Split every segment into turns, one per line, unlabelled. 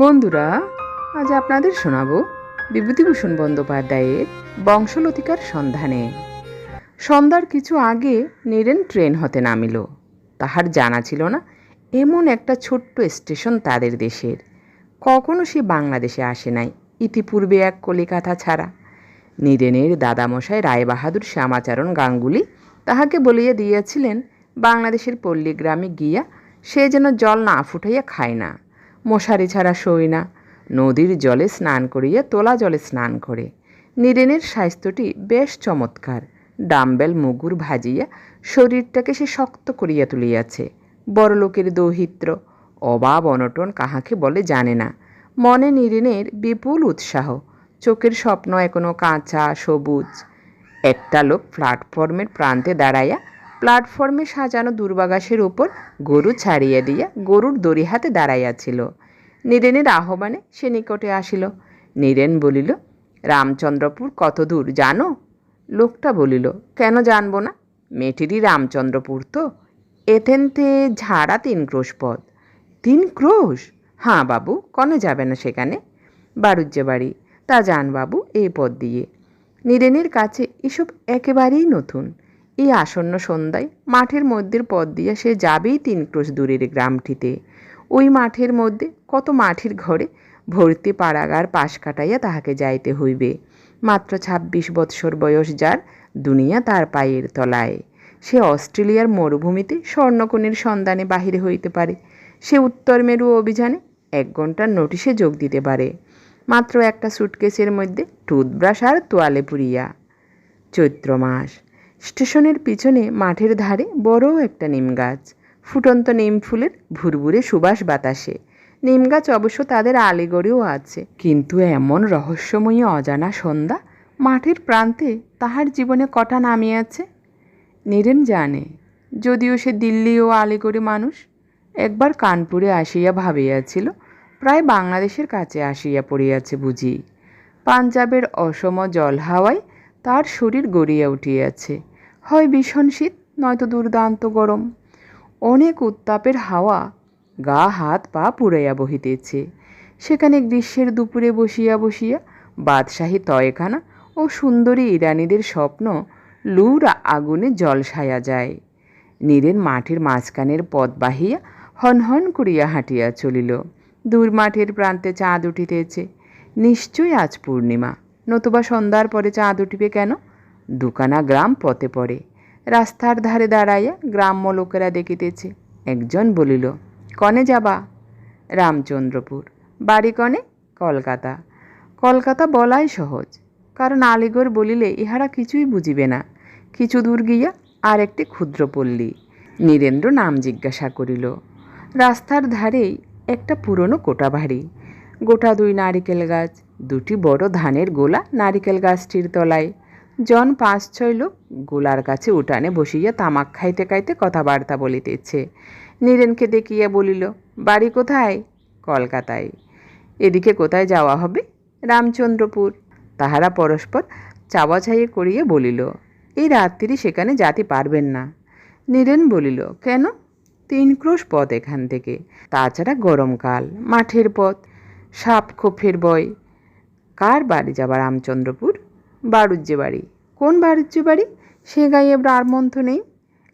বন্ধুরা, আজ আপনাদের শোনাবো বিভূতিভূষণ বন্দ্যোপাধ্যায়ের বংশলতিকার সন্ধানে। সন্ধ্যার কিছু আগে নীরেন ট্রেন হতে নামিল। তাহার জানা ছিল না, এমন একটা ছোট্ট স্টেশন তাদের দেশের। কখনো সে বাংলাদেশে আসে নাই, ইতিপূর্বে এক কলিকাতা ছাড়া। নীরেনের দাদামশাই রায়বাহাদুর শ্যামাচরণ গাঙ্গুলি তাহাকে বলিয়া দিয়েছিলেন, বাংলাদেশের পল্লীগ্রামে গিয়া সে যেন জল না ফুটাইয়া খায় না। মশারি ছাড়া শোয় না। নদীর জলে স্নান করিয়া তোলা জলে স্নান করে। নীরেনের স্বাস্থ্যটি বেশ চমৎকার। ডাম্বেল মুগুর ভাজিয়া শরীরটাকে সে শক্ত করিয়া তুলিয়াছে। বড়লোকের দৌহিত্র, অভাব অনটন কাহাকে বলে জানে না। মনে নীরেনের বিপুল উৎসাহ। চোখের স্বপ্ন এখনও কাঁচা, সবুজ। একটা লোক প্ল্যাটফর্মের প্রান্তে দাঁড়াইয়া প্ল্যাটফর্মে সাজানো দুর্বাগাসের উপর গরু ছাড়িয়া দিয়া গরুর দড়ি হাতে দাঁড়াইয়াছিল। নীরেনের আহ্বানে সে নিকটে আসিল। নীরেন বলিল, রামচন্দ্রপুর কত দূর জানো? লোকটা বলিল, কেন জানব না? মেয়েটিরই রামচন্দ্রপুর তো। এথেনতে ঝাড়া তিন ক্রোশ পথ তিন ক্রোশ? হাঁ বাবু, কনে যাবে না সেখানে? বাড়ুজ্যে বাড়ি, তা যান বাবু এই পথ দিয়ে। নীরেনের কাছে এসব একেবারেই নতুন। এই আসন্ন সন্ধ্যায় মাঠের মধ্যের পথ দিয়ে সে যাবেই তিন ক্রোশ দূরের গ্রামটিতে। ওই মাঠের মধ্যে কত মাঠের ঘরে ভর্তি পাড়াগার পাশ কাটাইয়া তাহাকে যাইতে হইবে। মাত্র ছাব্বিশ বৎসর বয়স যার দুনিয়া তার পায়ের তলায়। সে অস্ট্রেলিয়ার মরুভূমিতে স্বর্ণকণির সন্ধানে বাহিরে হইতে পারে। সে উত্তর মেরু অভিযানে এক ঘণ্টার নোটিশে যোগ দিতে পারে। মাত্র একটা সুটকেসের মধ্যে টুথব্রাশ আর তোয়ালে পুরিয়া। চৈত্র মাস। স্টেশনের পিছনে মাঠের ধারে বড় একটা নিম গাছ। ফুটন্ত নিম ফুলের ভুরভুরে সুবাস বাতাসে। নিম গাছ অবশ্য তাদের আলিগড়েও আছে। কিন্তু এমন রহস্যময়ী অজানা সন্ধ্যা মাঠের প্রান্তে তাহার জীবনে কটা নামিয়াছে নীরেন জানে, যদিও সে দিল্লি ও আলিগড়ে মানুষ, একবার কানপুরে আসিয়া ভাবিয়াছিল, প্রায় বাংলাদেশের কাছে আসিয়া পড়িয়াছে বুঝি। পাঞ্জাবের অসম জল হাওয়ায় তার শরীর গড়িয়া উঠিয়াছে। হয় ভীষণ শীত, নয়তো দুর্দান্ত গরম। অনেক উত্তাপের হাওয়া, গা, হাত, পা পুড়াইয়া বহিতেছে। সেখানে গ্রীষ্মের দুপুরে বসিয়া বসিয়া বাদশাহী তয়খানা ও সুন্দরী ইরানিদের স্বপ্ন লুর আগুনে জল জলসায়া যায়। নীরেন মাঠের মাঝখানের পথ বাহিয়া হনহন করিয়া হাঁটিয়া চলিল। দূর মাঠের প্রান্তে চাঁদ উঠিতেছে। নিশ্চয়ই আজ পূর্ণিমা, নতুবা সন্ধ্যার পরে চাঁদ উঠিবে কেন? দুকানা গ্রাম পথে পড়ে। রাস্তার ধারে দাঁড়াইয়া গ্রাম্য লোকেরা দেখিতেছে, একজন বলিল, কনে যাবা? রামচন্দ্রপুর। বাড়ি কনে? কলকাতা। কলকাতা বলাই সহজ, কারণ আলিগড় বলিলে ইহারা কিছুই বুঝিবে না। কিছু দূর গিয়া আর একটি ক্ষুদ্র পল্লী নীরেন্দ্র নাম জিজ্ঞাসা করিল। রাস্তার ধারেই একটা পুরনো কোটা বাড়ি। গোটা দুই নারিকেল গাছ, দুটি বড় ধানের গোলা নারিকেল গাছটির তলায়। জন পাঁচ ছয় লোক গোলার কাছে উঠানে বসিয়া তামাক খাইতে খাইতে কথাবার্তা বলিতেছে। নীরেনকে দেখিয়া বলিল, বাড়ি কোথায়? কলকাতায়। এদিকে কোথায় যাওয়া হবে? রামচন্দ্রপুর। তাহারা পরস্পর চাওয়াছাইয়ে করিয়া বলিল, এই রাত্রি সেখানে যাতে পারবেন না। নীরেন বলিল, কেন? তিন ক্রোশ পথ এখান থেকে। তাছাড়া গরমকাল, মাঠের পথ সাপ খোফের বয়। কার বাড়ি যাবার রামচন্দ্রপুর? বাড়ুজ্যে বাড়ি। কোন বাড়ুজ্যে বাড়ি? সে গায়ে ব্রাহ্মন্থ নেই।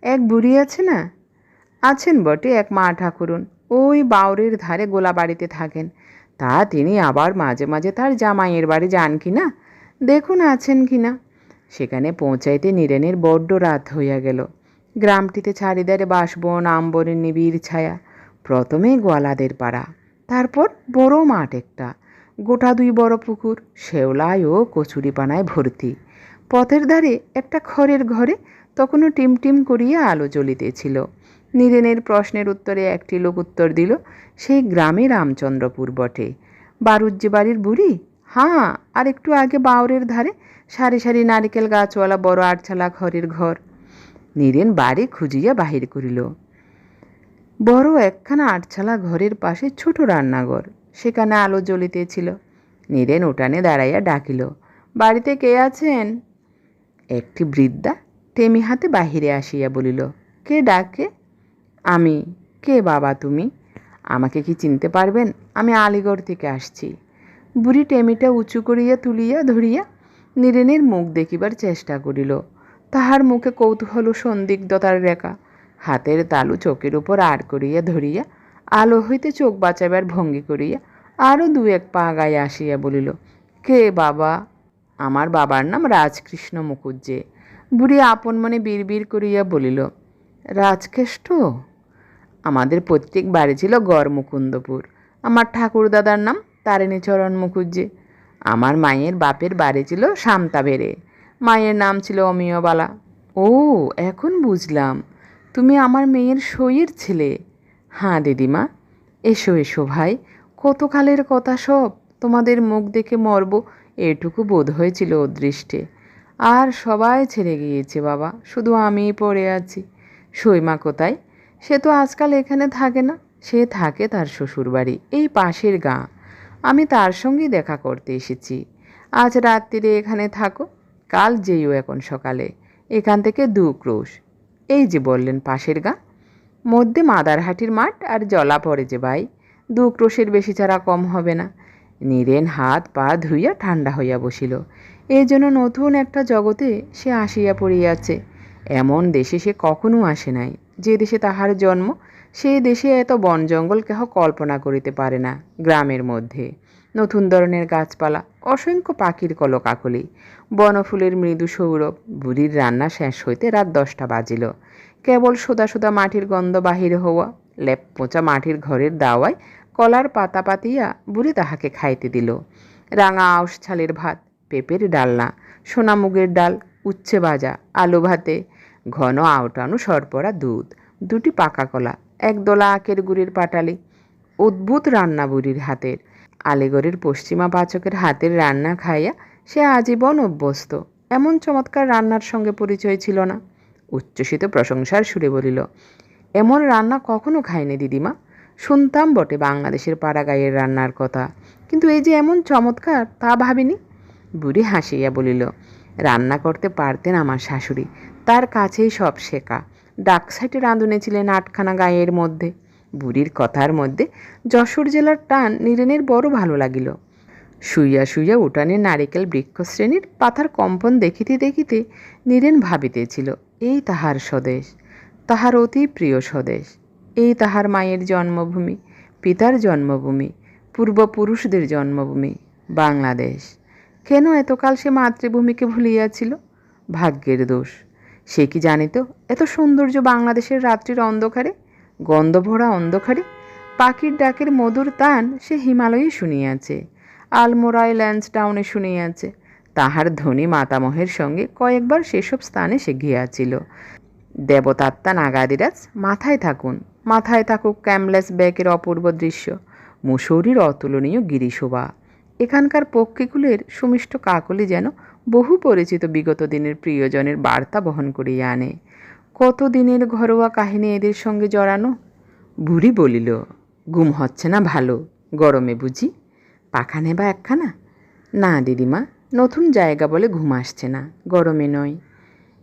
এক বুড়ি আছে না? আছেন বটে এক মা ঠাকুরুন। ওই বাউরের ধারে গোলা বাড়িতে থাকেন। তা তিনি আবার মাঝে মাঝে তার জামাইয়ের বাড়ি যান কি না? দেখুন আছেন কি না? সেখানে পৌঁছাইতে নিরেনের বড্ড রাত হইয়া গেল। গ্রামটিতে চারিদারে বাসবন, আম্বরের নিবিড় ছায়া। প্রথমে গোয়ালাদের পাড়া, তারপর বড় মাঠ একটা। গোটা দুই বড় পুকুর শেওলায় ও কচুরিপানায় ভর্তি। পথের ধারে একটা খড়ের ঘরে তখনও টিম টিম করিয়া আলো জ্বলিতেছিল। নীরেনের প্রশ্নের উত্তরে একটি লোক উত্তর দিল, সেই গ্রামে রামচন্দ্রপুর বটে। বারুজ্যে বাড়ির বুড়ি? হাঁ, আর একটু আগে বাউরের ধারে সারি সারি নারিকেল গাছওয়ালা বড় আটছালা ঘরের ঘর নীরেন বাড়ি খুঁজিয়া বাহির করিল। বড় একখানা আটছালা ঘরের পাশে ছোট রান্নাঘর। সেখানে আলো জ্বলিতেছিল নীরেন উঠানে দাঁড়াইয়া ডাকিল, বাড়িতে কে আছেন? একটি বৃদ্ধা? টেমি হাতে বাহিরে আসিয়া বলিল, কে ডাকে? আমি। কে বাবা তুমি? আমাকে কি চিনতে পারবেন? আমি আলিগড় থেকে আসছি। বুড়ি টেমিটা উঁচু করিয়া তুলিয়া ধরিয়া নীরেনের মুখ দেখিবার চেষ্টা করিল। তাহার মুখে কৌতূহল সন্দিগ্ধতার রেখা, হাতের তালু চোখের উপর আর করিয়া ধরিয়া আলো হইতে চোখ বাঁচাইবার ভঙ্গি করিয়া আরও দু এক পা গায়ে আসিয়া বলিল, কে বাবা? আমার বাবার নাম রাজকৃষ্ণ মুখুজ্জে। বুড়ি আপন মনে বিড়বিড় করিয়া বলিল, রাজকেষ্ট? আমাদের প্রত্যেক বাড়ি ছিল গড় মুকুন্দপুর আমার ঠাকুরদাদার নাম তারিণীচরণ মুখুজ্জে। আমার মায়ের বাপের বাড়ি ছিল সামতাবেড়ে মায়ের নাম ছিল অমিয়বালা। ও, এখন বুঝলাম। তুমি আমার মেয়ের সইয়ের ছেলে। হ্যাঁ দিদিমা। এসো এসো ভাই। কতকালের কথা সব? তোমাদের মুখ দেখে মরব। এটুকু বোধ হয়েছিল দৃষ্টে। আর সবাই ছেড়ে গিয়েছে, বাবা। শুধু আমিই পড়ে আছি। সইমা কোথায়? সে তো আজকাল এখানে থাকে না। সে থাকে তার শ্বশুরবাড়ি, এই পাশের গাঁ। আমি তার সঙ্গেই দেখা করতে এসেছি। আজ রাত্রিরে এখানে থাকো। কাল যেইও এখন সকালে। এখান থেকে দু ক্রোশ। এই যে বললেন পাশের গাঁ। মধ্যে মাদারহাটির মাঠ আর জলা পড়ে যে ভাই। দু ক্রোশের বেশি ছাড়া কম হবে না। নীরেন হাত পা ধুইয়া ঠান্ডা হইয়া বসিল। এই জন্য নতুন একটা জগতে সে আসিয়া পড়িয়াছে এমন দেশে সে কখনো আসে নাই। যে দেশে তাহার জন্ম সেই দেশে এত বন জঙ্গল কেহ কল্পনা করিতে পারে না গ্রামের মধ্যে। নতুন ধরনের গাছপালা, অসংখ্য পাখির কলকাকলি, বনফুলের মৃদু সৌরভ, বুড়ির রান্না শেষ হইতে রাত দশটা বাজিল। কেবল সোদা সোদা মাটির গন্ধ বাহির হওয়া, লেপ পোঁচা মাটির ঘরের দাওয়ায় কলার পাতা পাতিয়া বুড়ি তাহাকে খাইতে দিল। রাঙা আউশ ছালের ভাত, পেঁপের ডালনা সোনামুগের ডাল, উচ্ছে ভাজা, আলু ভাতে, ঘন আউটানো সরপরা দুধ, দুটি পাকা কলা, একদলা আখের গুড়ির পাটালি, অদ্ভুত রান্না বুড়ির হাতের। আলিগড়ের পশ্চিমা পাচকের হাতের রান্না খাইয়া সে আজীবন অভ্যস্ত। এমন চমৎকার রান্নার সঙ্গে পরিচয় ছিল না। উচ্ছ্বসিত প্রশংসার সুরে বলিল, এমন রান্না কখনো খায়নি দিদিমা। শুনতাম বটে বাংলাদেশের পাড়াগাঁয়ের রান্নার কথা। কিন্তু এই যে এমন চমৎকার, তা ভাবিনি? বুড়ি হাসিয়া বলিল, রান্না করতে পারতেন আমার শাশুড়ি। তার কাছেই সব শেখা। ডাক সাইটে রাঁধুনে ছিলেন আটখানা গায়ের মধ্যে। বুড়ির কথার মধ্যে যশোর জেলার টান নীরেনের বড় ভালো লাগিল। শুইয়া শুইয়া উঠানের নারিকেল বৃক্ষশ্রেণীর পাতার কম্পন দেখিতে দেখিতে নীরেন ভাবিতেছিল, এই তাহার স্বদেশ, তাহার অতি প্রিয় স্বদেশ, এই তাহার মায়ের জন্মভূমি, পিতার জন্মভূমি, পূর্বপুরুষদের জন্মভূমি, বাংলাদেশ। কেন এতকাল সে মাতৃভূমিকে ভুলিয়াছিল? ভাগ্যের দোষ। সে কি জানিত, এত সৌন্দর্য বাংলাদেশের রাত্রির অন্ধকারে, গন্ধভরা অন্ধকারে, পাখির ডাকের মধুর তান সে হিমালয়ে শুনিয়াছে। আলমোড়ায় ল্যান্সডাউনে শুনিয়াছে তাহার ধনী মাতামহের সঙ্গে কয়েকবার সেসব স্থানে সে গিয়াছিল। দেবতাত্মা নাগাদিরাজ, মাথায় থাকুন, মাথায় থাকুক ক্যামলেস ব্যাকের অপূর্ব দৃশ্য, মুসৌরির অতুলনীয় গিরিশোভা। এখানকার পক্ষীকুলের সুমিষ্ট কাকলি যেন বহু পরিচিত বিগত দিনের প্রিয়জনের বার্তা বহন করিয়া আনে। কত দিনের ঘরোয়া কাহিনী এদের সঙ্গে জড়ানো? বুড়ি বলিল ঘুম হচ্ছে না ভালো, গরমে বুঝি? পাখা নেবা একখানা? না, দিদিমা, নতুন জায়গা বলে ঘুম আসছে না, গরমে নয়।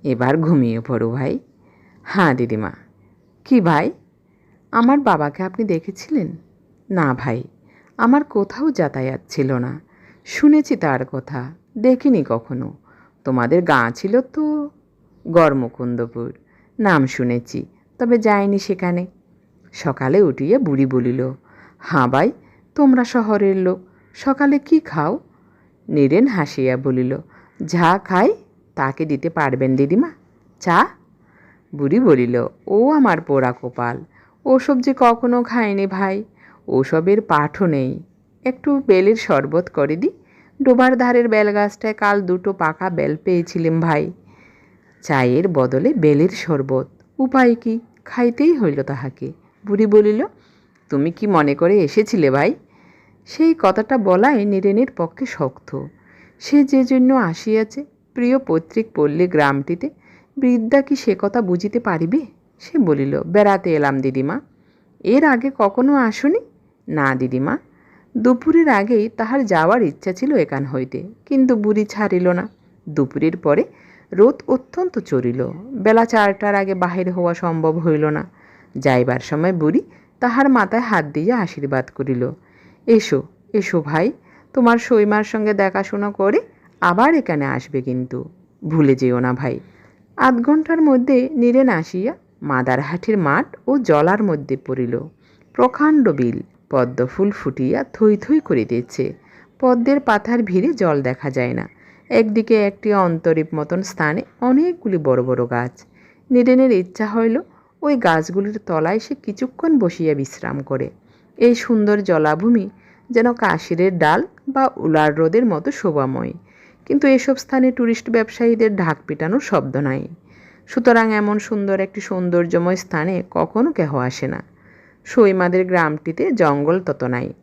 এবার ঘুমিয়ে পড়ো ভাই। হ্যাঁ দিদিমা। কি ভাই? আমার বাবাকে আপনি দেখেছিলেন? না ভাই, আমার কোথাও যাতায়াত ছিল না। শুনেছি তার কথা, দেখিনি কখনো। তোমাদের গাঁ ছিল তো? গড়মুকুন্দপুর নাম শুনেছি, তবে যাইনি সেখানে। সকালে উঠিয়ে বুড়ি বলিল হাঁ ভাই, তোমরা শহরের লোক সকালে কি খাও? নীরেন হাসিয়া বলিল, যা খাই তাকে দিতে পারবেন দিদিমা। চা? বুড়ি বলিল, ও আমার পোড়া কপাল, ওসব যে কখনো খায়নি ভাই, ওসবের পাঠও নেই। একটু বেলের শরবত করে দি, ডোবার ধারের বেল গাছটায় কাল দুটো পাকা বেল পেয়েছিলাম ভাই। চায়ের বদলে বেলের শরবত, উপায় কি? খাইতেই হইল তাহাকে। বুড়ি বলিল, তুমি কি মনে করে এসেছিলে ভাই? সেই কথাটা বলাই নীরেনের পক্ষে শক্ত। সে যে জন্য আসিয়াছে, প্রিয় পৈতৃক পল্লী গ্রামটিতে, বৃদ্ধা কি সে কথা বুঝিতে পারিবে? সে বলিল, বেড়াতে এলাম দিদিমা। এর আগে কখনো আসুনি? না দিদিমা। দুপুরের আগেই তাহার যাওয়ার ইচ্ছা ছিল এখান হইতে, কিন্তু বুড়ি ছাড়িল না। দুপুরের পরে রোদ অত্যন্ত চড়িল। বেলা চারটার আগে বাহির হওয়া সম্ভব হইল না। যাইবার সময় বুড়ি তাহার মাথায় হাত দিয়ে আশীর্বাদ করিল। এসো এসো ভাই, তোমার সৈমার সঙ্গে দেখাশোনা করে আবার এখানে আসবে কিন্তু। ভুলে যেও না ভাই। আধ ঘণ্টার মধ্যে নীরেন আসিয়া মাদারহাটির মাঠ ও জলার মধ্যে পড়িল। প্রকাণ্ড বিল পদ্মফুল ফুটিয়া থই থই করিতেছে পদ্মের পাথার ভিড়ে জল দেখা যায় না। একদিকে একটি অন্তরীপ মতন স্থানে অনেকগুলি বড় বড় গাছ। নীরেনের ইচ্ছা হইল ওই গাছগুলির তলায় সে কিছুক্ষণ বসিয়া বিশ্রাম করে। এই সুন্দর জলাভূমি যেন কাশিরের ডাল বা উলার রোদের মতো শোভাময়। কিন্তু এসব স্থানে ট্যুরিস্ট ব্যবসায়ীদের ঢাক পিটানোর শব্দ নাই। সুতরাং এমন সুন্দর একটি সৌন্দর্যময় স্থানে কখনো কেহ আসে না। সৈমাদের গ্রামটিতে জঙ্গল তত নাই।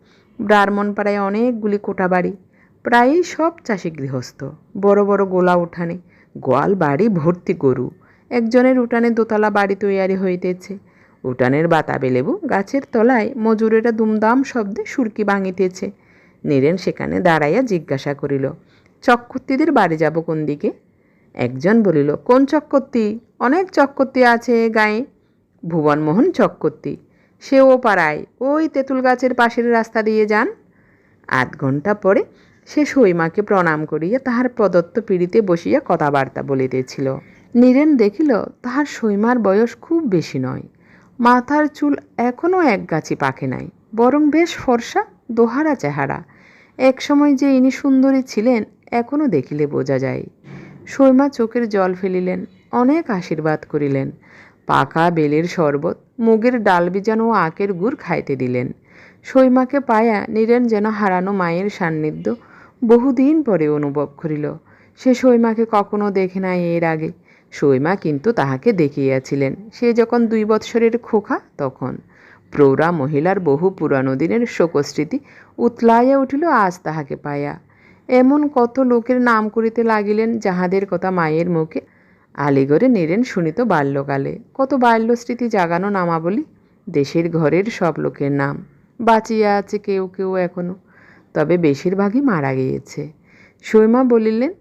ব্রাহ্মণপাড়ায় অনেকগুলি কোটা বাড়ি প্রায়ই সব চাষি গৃহস্থ। বড় বড় গোলা উঠানে গোয়াল বাড়ি ভর্তি গরু। একজনের উঠানে দোতলা বাড়ি তৈয়ারি হইতেছে। উঠানের বাতাবে লেবু গাছের তলায় মজুরেরা দুমদাম শব্দে সুরকি ভাঙিতেছে নীরেন সেখানে দাঁড়াইয়া জিজ্ঞাসা করিল, চক্কর্তিদের বাড়ি যাব কোন দিকে? একজন বলিল, কোন চক্কর্তি? অনেক চক্কর্তি আছে গায়ে। ভুবনমোহন, চক্কর্তি? সে ও পাড়ায়। ওই তেঁতুল গাছের পাশের রাস্তা দিয়ে যান। আধ ঘণ্টা পরে সে সৈমাকে প্রণাম করিয়া তাহার প্রদত্ত পিড়িতে বসিয়া কথাবার্তা বলিতেছিল। নীরেন দেখিল, তাহার সৈমার বয়স খুব বেশি নয়। মাথার চুল এখনও এক গাছি পাকে নাই, বরং বেশ ফর্সা, দোহারা চেহারা। একসময় যে ইনি সুন্দরী ছিলেন এখনও দেখিলে বোঝা যায়। সৈমা চোখের জল ফেলিলেন, অনেক আশীর্বাদ করিলেন। পাকা বেলের শরবত, মুগের ডাল বিজানো ও আখের গুড় খাইতে দিলেন। সৈমাকে পায়া নীরেন যেন হারানো মায়ের সান্নিধ্য বহুদিন পরে অনুভব করিল। সে সৈমাকে কখনো দেখে নাই এর আগে। সৈমা কিন্তু তাহাকে দেখিয়াছিলেন। সে যখন দুই বৎসরের খোকা, তখন প্রৌঢ়া মহিলার বহু পুরানো দিনের শোকস্মৃতি উতলাইয়া উঠিল, আজ তাহাকে পায়া। এমন কত লোকের নাম করিতে লাগিলেন, যাহাদের কথা মায়ের মুখে আলিগড়ে নেরেন শুনিত বাল্যকালে। কত বাল্যস্মৃতি জাগানো নামাবলী, দেশের ঘরের সব লোকের নাম। বাঁচিয়া আছে কেউ কেউ এখনও, তবে বেশিরভাগই মারা গিয়েছে। সৈমা বলিলেন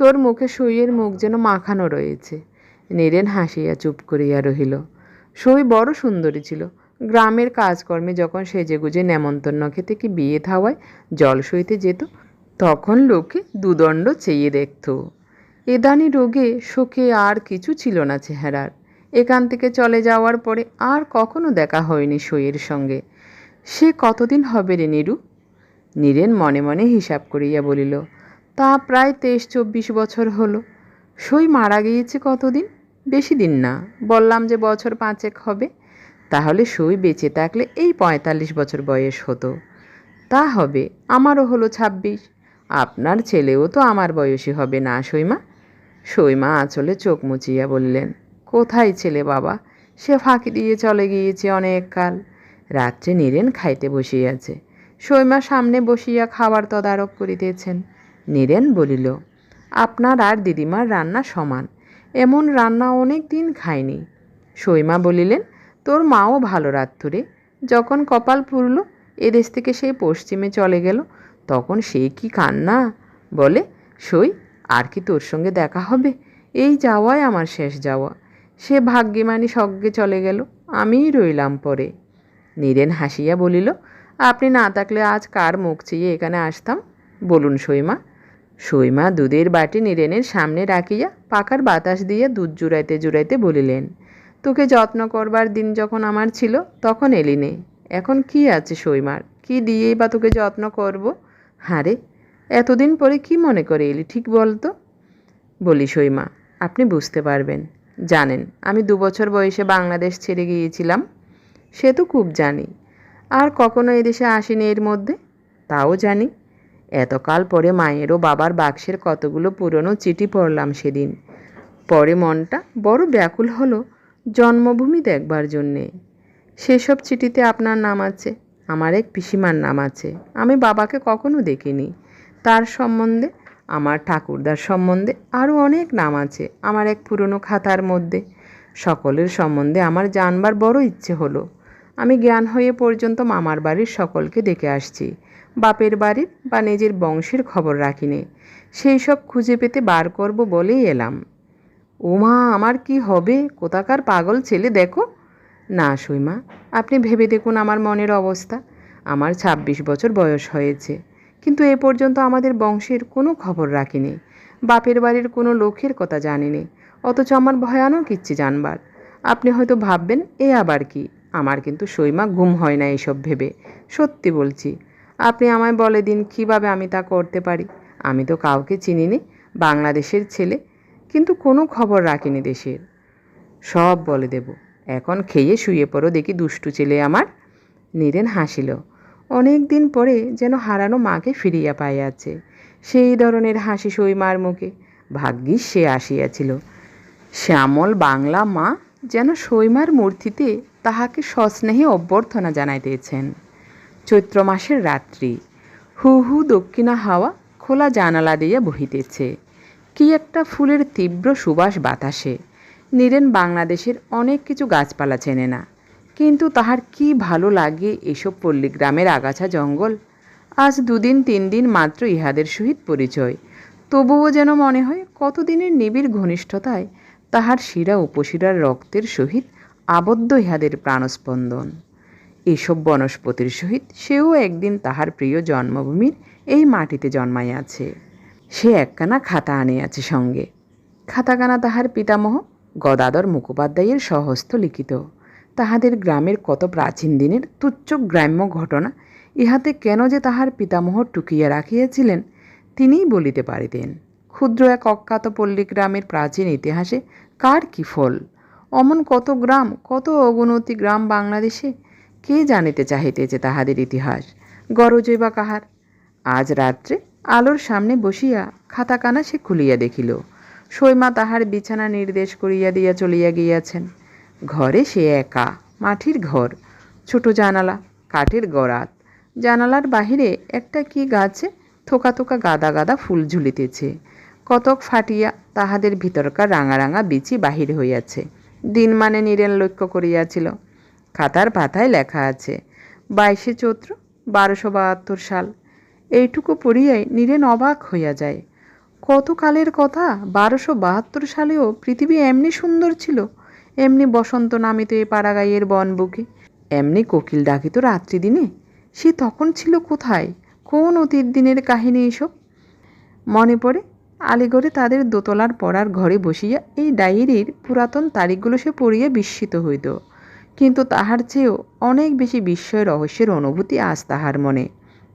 তোর মুখে সইয়ের মুখ যেন মাখানো রয়েছে। নীরেন হাসিয়া চুপ করিয়া রহিল। সই বড় সুন্দরী ছিল। গ্রামের কাজকর্মে যখন সেজেগুজে নেমন্তন্ন খেতে কি বিয়ে থাওয়ায় জল সইতে যেত, তখন লোকে দুদণ্ড চেয়ে দেখত। এদানি রোগে শোকে আর কিছু ছিল না চেহারার। এখান থেকে চলে যাওয়ার পরে আর কখনো দেখা হয়নি সইয়ের সঙ্গে। সে কতদিন হবে রে নিরু? নীরেন মনে মনে হিসাব করিয়া বলিল তা প্রায় তেইশ চব্বিশ বছর হলো। সই মারা গিয়েছে কতদিন? বেশি দিন না। বললাম যে বছর পাঁচেক হবে। তাহলে সই বেঁচে থাকলে এই পঁয়তাল্লিশ বছর বয়স হতো। তা হবে, আমারও হলো ছাব্বিশ। আপনার ছেলেও তো আমার বয়সী হবে না, সইমা? সইমা আঁচলে চোখ মুচিয়া বললেন, কোথায় ছেলে বাবা? সে ফাঁকি দিয়ে চলে গিয়েছে অনেক কাল। রাত্রে নীরেন খাইতে বসিয়াছে। সৈমা সামনে বসিয়া খাবার তদারক করিতেছেন। নীরেন বলিল, আপনার আর দিদিমার রান্না সমান, এমন রান্না অনেক দিন খায়নি সৈমা বলিলেন, তোর মাও ভালো রাত্তুরে, যখন কপাল পুরল, এদেশ থেকে সেই পশ্চিমে চলে গেল, তখন সে কি কান্না? বলে, সই, আর কি তোর সঙ্গে দেখা হবে? এই যাওয়াই আমার শেষ যাওয়া। সে ভাগ্যিমানি সজ্ঞে চলে গেল, আমিই রইলাম পরে। নীরেন হাসিয়া বলিল, আপনি না থাকলে আজ কার মুখ চেয়ে এখানে আসতাম? বলুন সৈমা সৈমা দুধের বাটি নীরেনের সামনে রাখিয়া পাকার বাতাস দিয়ে দুধ জুড়াইতে জুড়াইতে বলিলেন, তোকে যত্ন করবার দিন যখন আমার ছিল, তখন এলি নে। এখন কি আছে সৈমার কি দিয়েই বা তোকে যত্ন করব? হারে, এতদিন পরে কি মনে করে এলি, ঠিক বলতো? বলি সৈমা আপনি বুঝতে পারবেন। জানেন, আমি দু বছর বয়সে বাংলাদেশ ছেড়ে গিয়েছিলাম। সে তো খুব জানি। আর কখনো এদেশে আসিনি এর মধ্যে? তাও জানি। এতকাল পরে মায়েরও বাবার বাক্সের কতগুলো পুরনো চিঠি পড়লাম সেদিন। পরে মনটা বড় ব্যাকুল হলো জন্মভূমি দেখবার জন্যে। সেসব চিঠিতে আপনার নাম আছে, আমার এক পিসিমার নাম আছে, আমি বাবাকে কখনো দেখিনি। তার সম্বন্ধে, আমার ঠাকুরদার সম্বন্ধে আরও অনেক নাম আছে, আমার এক পুরনো খাতার মধ্যে। সকলের সম্বন্ধে আমার জানবার বড় ইচ্ছে হলো। আমি জ্ঞান হয়ে পর্যন্ত মামার বাড়ির সকলকে ডেকে আসছি। বাপের বাড়ির বা নিজের বংশের খবর রাখি রাখিনি। সেই সব খুঁজে পেতে বার করব বলেই এলাম। ওমা আমার কি হবে? কোথাকার পাগল ছেলে দেখো। না সইমা আপনি ভেবে দেখুন আমার মনের অবস্থা। আমার ছাব্বিশ বছর বয়স হয়েছে, কিন্তু এ পর্যন্ত আমাদের বংশের কোনো খবর রাখি রাখিনি। বাপের বাড়ির কোনো লোকের কথা জানিনি, অথচ আমার ভয়ানক ইচ্ছে জানবার। আপনি হয়তো ভাববেন, এ আবার কি? আমার কিন্তু সইমা ঘুম হয় না এসব ভেবে। সত্যি বলছি আপনি আমায় বলে দিন কীভাবে আমি তা করতে পারি। আমি তো কাউকে চিনিনি, বাংলাদেশের ছেলে, কিন্তু কোনো খবর রাখিনি দেশের। সব বলে দেব। এখন খেয়ে শুয়ে পড়ো দেখি দুষ্টু ছেলে আমার। নীরেন হাসিল। অনেক দিন পরে যেন হারানো মাকে ফিরিয়া পাইয়াছে। সেই ধরনের হাসি সইমার মুখে ভাগ্যিস সে আসিয়াছিল। শ্যামল বাংলা মা যেন সইমার মূর্তিতে তাহাকে সস্নেহে অভ্যর্থনা জানাইতেছেন। চৈত্র মাসের রাত্রি। হু হু দক্ষিণা হাওয়া খোলা জানালা দিয়া বহিতেছে। কি একটা ফুলের তীব্র সুবাস বাতাসে। নীরেন বাংলাদেশের অনেক কিছু গাছপালা চেনে না। কিন্তু তাহার কি ভালো লাগে এসব পল্লীগ্রামের আগাছা জঙ্গল? আজ দুদিন তিন দিন মাত্র ইহাদের সহিত পরিচয়। তবুও যেন মনে হয় কতদিনের নিবিড় ঘনিষ্ঠতায় তাহার শিরা উপশিরার রক্তের সহিত আবদ্ধ ইহাদের প্রাণস্পন্দন। এইসব বনস্পতির সহিত সেও একদিন তাহার প্রিয় জন্মভূমির এই মাটিতে জন্মাইয়াছে। সে একখানা খাতা আনিয়াছে সঙ্গে। খাতাখানা তাহার পিতামহ গদাধর মুখোপাধ্যায়ের স্বহস্ত লিখিত। তাহাদের গ্রামের কত প্রাচীন দিনের তুচ্ছ গ্রাম্য ঘটনা ইহাতে কেন যে তাহার পিতামহ টুকিয়া রাখিয়াছিলেন তিনিই বলিতে পারিতেন। ক্ষুদ্র এক অজ্ঞাত পল্লী গ্রামের প্রাচীন ইতিহাসে কার কি ফল? অমন কত গ্রাম, কত অগুণতি গ্রাম বাংলাদেশে কে জানিতে চাহিতেছে তাহাদের ইতিহাস? গরজই বা কাহার? আজ রাত্রে আলোর সামনে বসিয়া খাতাকানা সে খুলিয়া দেখিল। সৈমা তাহার বিছানা নির্দেশ করিয়া দিয়া চলিয়া গিয়াছেন। ঘরে সে একা, মাটির ঘর, ছোট জানালা, কাঠের গড়াত জানালার বাহিরে একটা কি গাছে থোকা থোকা গাদা গাদা ফুল ঝুলিতেছে। কতক ফাটিয়া তাহাদের ভিতরকার রাঙা রাঙা বিচি বাহির হইয়াছে। দিন মানে নীরেন লক্ষ্য করিয়াছিল। খাতার পাতায় লেখা আছে। বাইশে চৈত্র, বারোশো বাহাত্তর সাল। এইটুকু পড়িয়াই নীরেন অবাক হইয়া যায়। কত কালের কথা? বারোশো বাহাত্তর সালেও পৃথিবী এমনি সুন্দর ছিল, এমনি বসন্ত নামিত এ পাড়াগাইয়ের বন বুকে। এমনি কোকিল ডাকিত রাত্রি দিনে, সে তখন ছিল কোথায়? কোন অতীত দিনের কাহিনী এসব? মনে পড়ে, আলিগড়ে তাদের দোতলার পড়ার ঘরে বসিয়া এই ডায়েরির পুরাতন তারিখগুলো সে পড়িয়া বিস্মিত হইত। কিন্তু তাহার চেয়েও অনেক বেশি বিস্ময় রহস্যের অনুভূতি আজ তাহার মনে।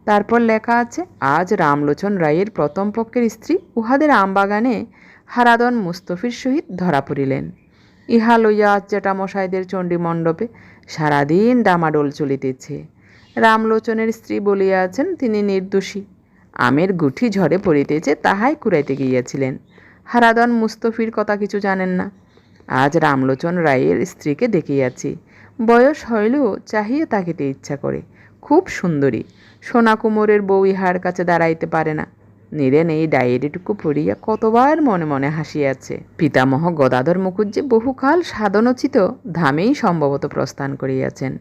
তারপর লেখা আছে, আজ রামলোচন রায়ের প্রথম পক্ষের স্ত্রী উহাদের আমবাগানে হারাদন মুস্তফির সহিত ধরা পড়িলেন। ইহা লইয়া আজ জ্যাঠামশাইদের চণ্ডী মণ্ডপে সারাদিন ডামাডোল চলিতেছে। রামলোচনের স্ত্রী বলিয়াছেন, তিনি নির্দোষী। আমের গুঠি ঝরে পড়িতেছে, তাহাই কুড়াইতে গিয়াছিলেন। হারাদন মুস্তফির কথা কিছু জানেন না। আজ রামলোচন রায়ের স্ত্রীকে দেখিয়াছি। বয়স হইলেও চাহিয়া তাকিতে ইচ্ছা করে। খুব সুন্দরী। সোনা কুমোরের বউ ইহার কাছে দাঁড়াইতে পারে না। নীরেন এই ডায়েরিটুকু পড়িয়া কতবার মনে মনে হাসিয়াছে। পিতামহ গদাধর মুখুজ্জে বহুকাল সাধনোচিত ধামেই সম্ভবত প্রস্থান করিয়াছেন।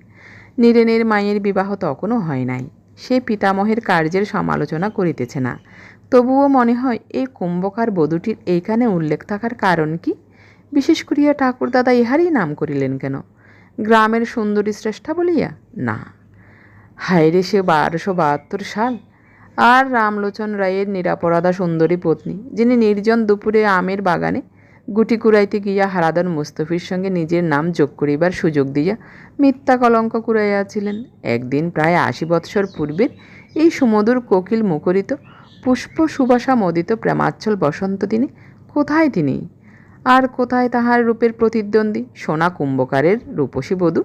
নীরেনের মায়ের বিবাহ তখনও হয় নাই। সে পিতামহের কার্যের সমালোচনা করিতেছে না। তবুও মনে হয় এই কুম্ভকার বধূটির এইখানে উল্লেখ থাকার কারণ কি? বিশেষ করিয়া ঠাকুরদাদা ইহারই নাম করিলেন কেন? গ্রামের সুন্দরী শ্রেষ্ঠা বলিয়া, না। হায়রে সে বারোশো বাহাত্তর সাল। আর রামলোচন রায়ের নিরাপরাধা সুন্দরী পত্নী, যিনি নির্জন দুপুরে আমের বাগানে গুটি কুড়াইতে গিয়া হারাদন মুস্তফির সঙ্গে নিজের নাম যোগ করিবার সুযোগ দিয়া মিথ্যা কলঙ্ক কুড়াইয়াছিলেন। একদিন প্রায় আশি বৎসর পূর্বের এই সুমধুর কোকিল মুখরিত, পুষ্প সুবাসা মদিত প্রেমাচ্ছল বসন্ত দিনে কোথায় তিনি আর কোথায় তাহার রূপের প্রতিদ্বন্দ্বী? সোনা কুম্ভকারের রূপসী বধূ।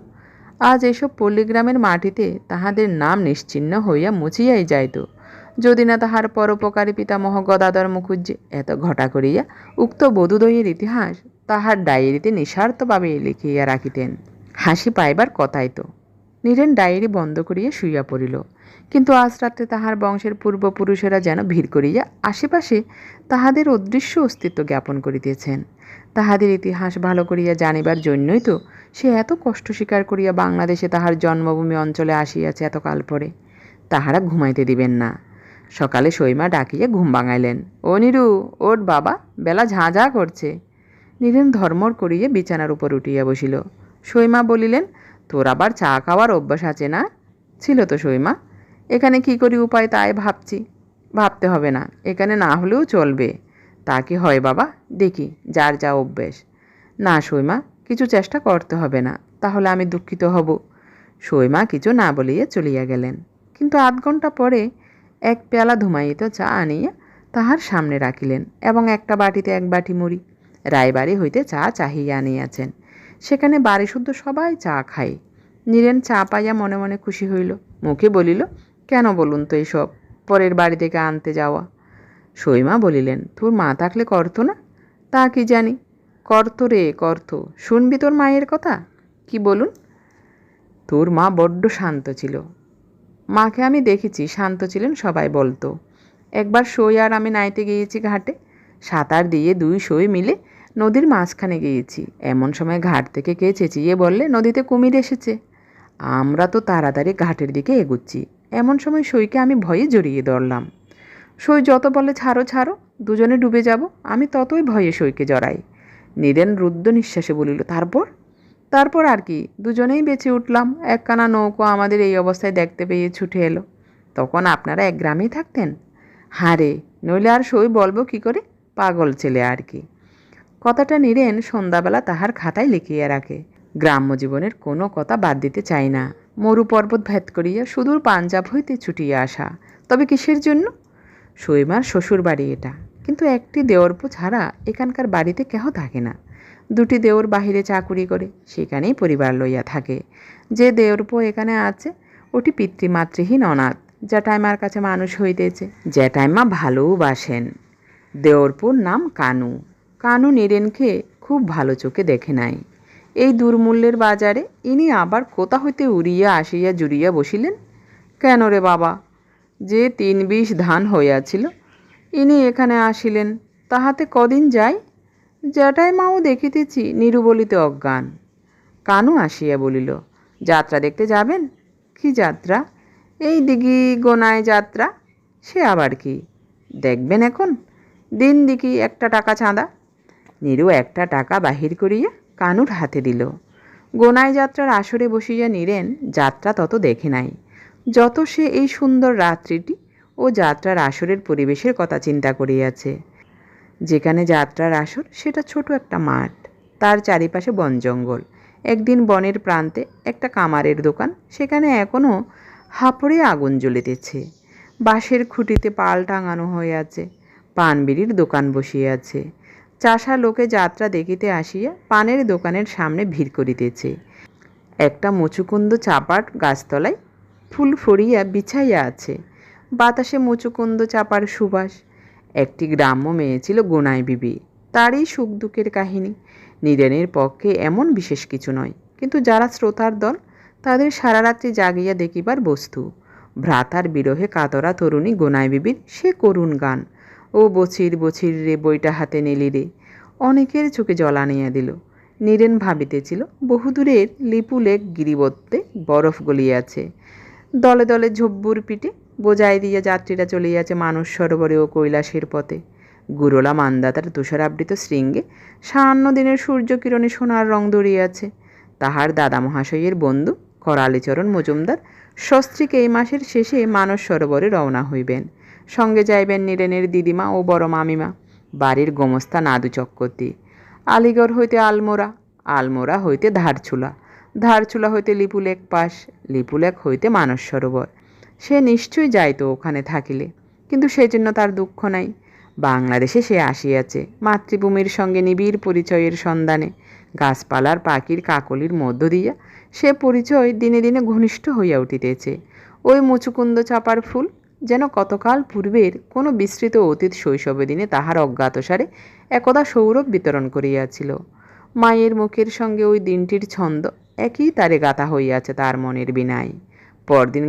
আজ এসব পল্লীগ্রামের মাটিতে তাহাদের নাম নিশ্চিহ্ন হইয়া মুছিয়াই যাইত। যদি না তাহার পরোপকারী পিতামহ গদাধর মুখুজ্জে এত ঘটা করিয়া উক্ত বধূদয়ের ইতিহাস তাহার ডায়েরিতে নিঃস্বার্থভাবে লিখিয়া রাখিতেন। হাসি পাইবার কথাই তো। নীরেন ডায়েরি বন্ধ করিয়া শুইয়া পড়িল। কিন্তু আজ রাত্রে তাহার বংশের পূর্বপুরুষেরা যেন ভিড় করিয়া আশেপাশে তাহাদের অদৃশ্য অস্তিত্ব জ্ঞাপন করিতেছেন। তাহাদের ইতিহাস ভালো করিয়া জানিবার জন্যই তো সে এত কষ্ট স্বীকার করিয়া বাংলাদেশে তাহার জন্মভূমি অঞ্চলে আসিয়াছে এতকাল পরে। তাহারা ঘুমাইতে দিবেন না। সকালে সৈমা ডাকিয়া ঘুম ভাঙাইলেন। ও নিরু ওর বাবা, বেলা ঝাঁ ঝাঁ করছে। নীরেন ধর্মর করিয়া বিছানার উপর উঠিয়া বসিল। সৈমা বলিলেন, তোর আবার চা খাওয়ার অভ্যাস আছে না? ছিল তো সইমা এখানে কি করি উপায় তাই ভাবছি। ভাবতে হবে না। এখানে না হলেও চলবে। তা কি হয় বাবা, দেখি যার যা অভ্যেস। না সইমা কিছু চেষ্টা করতে হবে না, তাহলে আমি দুঃখিত হব। সইমা কিছু না বলিয়া চলিয়া গেলেন। কিন্তু আধ ঘণ্টা পরে এক পেয়ালা ধুমায়িত চা আনিয়া তাহার সামনে রাখিলেন এবং একটা বাটিতে এক বাটি মুড়ি, রায়বাড়ি হইতে চা চাহিয়া আনিয়াছেন। সেখানে বাড়ি শুদ্ধ সবাই চা খায়। নীরেন চা পাইয়া মনে মনে খুশি হইল। মুখে বলিল, কেন বলুন তো এইসব পরের বাড়ি থেকে আনতে যাওয়া। সইমা বলিলেন, তোর মা থাকলে করতো না? তা কি জানি? করতো রে, করতো। শুনবি তোর মায়ের কথা? কি বলুন? তোর মা বড্ড শান্ত ছিল। মাকে আমি দেখেছি, শান্ত ছিলেন সবাই বলতো। একবার সই আর আমি নাইতে গিয়েছি ঘাটে। সাঁতার দিয়ে দুই সই মিলে নদীর মাঝখানে গিয়েছি। এমন সময় ঘাট থেকে কে চেঁচিয়ে বললে, নদীতে কুমির এসেছে। আমরা তো তাড়াতাড়ি ঘাটের দিকে এগুচ্ছি। এমন সময় সইকে আমি ভয়ে জড়িয়ে ধরলাম। সই যত বলে ছাড়ো ছাড়ো, দুজনে ডুবে যাব, আমি ততই ভয়ে সইকে জড়াই। নীরেন রুদ্র নিঃশ্বাসে বলিল, তারপর? তারপর আর কি, দুজনেই বেঁচে উঠলাম, একখানা নৌকো আমাদের এই অবস্থায় দেখতে পেয়ে ছুটে এলো। তখন আপনারা এক গ্রামেই থাকতেন? হ্যাঁ রে, নইলে আর সই বলব কি করে? পাগল ছেলে আর কি। কথাটা নীরেন সন্ধ্যাবেলা তাহার খাতায় লিখিয়া রাখে। গ্রাম্য জীবনের কোনো কথা বাদ দিতে চাই না। মরু পর্বত ভেদ করিয়া সুদূর পাঞ্জাব হইতে ছুটিয়া আসা। তবে কিসের জন্য? সইমার শ্বশুর বাড়ি এটা। কিন্তু একটি দেওরপো ছাড়া এখানকার বাড়িতে কেহ থাকে না। দুটি দেওর বাহিরে চাকুরি করে, সেখানেই পরিবার লইয়া থাকে। যে দেওরপো এখানে আছে, ওটি পিতৃমাতৃহীন অনাথ জ্যাঠাইমার কাছে মানুষ হইতেছে জ্যাঠাইমা ভালোবাসেন দেওরপুর নাম কানু। কানু নীরেনকে খুব ভালো চোখে দেখে নাই। এই দুর্মূল্যের বাজারে ইনি আবার কোথা হইতে উড়িয়া আসিয়া জুড়িয়া বসিলেন? কেন রে বাবা যে তিন বিষ ধান হইয়াছিল, ইনি এখানে আসিলেন, তাহাতে কদিন যাই? জ্যাঠাই মাও দেখিতেছি নিরুবলিতে অজ্ঞান। কানু আসিয়া বলিল, যাত্রা দেখতে যাবেন? কি যাত্রা? এই দিঘি গোনায় যাত্রা? সে আবার কি? দেখবেন এখন? দিন দিকি একটা টাকা চাঁদা। নিরু একটা টাকা বাহির করিয়া কানুর হাতে দিল। গোনায় যাত্রার আসরে বসিয়া নিরেন, যাত্রা তত দেখে নাই। যত সে এই সুন্দর রাত্রিটি ও যাত্রার আসরের পরিবেশের কথা চিন্তা করিয়াছে। যেখানে যাত্রার আসর, সেটা ছোট একটা মাঠ। তার চারিপাশে বন জঙ্গল। একদিন বনের প্রান্তে একটা কামারের দোকান, সেখানে এখনও হাঁপড়ে আগুন জ্বলিতেছে। বাঁশের খুঁটিতে পাল টাঙানো হয়ে আছে পানবিড়ির দোকান বসিয়াছে। চাষা লোকে যাত্রা দেখিতে আসিয়া পানের দোকানের সামনে ভিড় করিতেছে। একটা মুচুকুন্দ চাপার গাছতলায় ফুল ফরিয়া বিছাইয়া আছে। বাতাসে মুচুকুন্দ চাপার সুবাস। একটি গ্রাম্য মেয়ে ছিল গোনাই বিবি। তারই সুখ দুঃখের কাহিনী। নীরেনের পক্ষে এমন বিশেষ কিছু নয়। কিন্তু যারা শ্রোতার দল, তাদের সারা রাত্রি জাগিয়া দেখিবার বস্তু। ভ্রাতার বিরহে কাতরা তরুণী গোনাই বিবির সে করুণ গান। ও বছির বছির রে বইটা হাতে নিলি রে। অনেকের চোখে জল আনিয়া দিল। নীরেন ভাবিতেছিল, বহুদূরের লিপুলেক গিরিবত্তে বরফ গলিয়াছে। দলে দলে ঝব্বুর পিঠে বোঝাই দিয়া যাত্রীরা চলে চলিয়াছে মানুষ সরোবরে ও কৈলাসের পথে। গুরলা মান্দাতার তুষারাবৃত শৃঙ্গে সায়ান্ন দিনের সূর্যকিরণে সোনার রং ধরিয়াছে তাহার দাদা মহাশয়ের বন্ধু করালিচরণ মজুমদার সস্ত্রীক এই মাসের শেষে মানস সরোবরে রওনা হইবেন। সঙ্গে যাইবেন নীরেনের দিদিমা ও বড় মামিমা। বাড়ির গোমস্তা নাদু চক্রবর্তী। আলিগড় হইতে আলমোড়া আলমোড়া হইতে ধারছুলা ধারছুলা হইতে লিপুলেক পাস লিপুলেক হইতে মানস সরোবর। সে নিশ্চয়ই যাইতো ওখানে থাকিলে, কিন্তু সেজন্য তার দুঃখ নাই। বাংলাদেশে সে আসিয়াছে, মাতৃভূমির সঙ্গে নিবিড় পরিচয়ের সন্ধানে। গাছপালার পাখির কাকলির মধ্য দিয়া সে পরিচয় দিনে দিনে ঘনিষ্ঠ হইয়া উঠিতেছে। ওই মুচুকুন্দ চাপার ফুল যেন কতকাল পূর্বের কোনো বিস্তৃত অতীত শৈশবে দিনে তাহার অজ্ঞাতসারে একদা সৌরভ বিতরণ করিয়াছিল। মায়ের মুখের সঙ্গে ওই দিনটির ছন্দ একই তারে গাথা হইয়াছে তার মনের বিনায়। পরদিন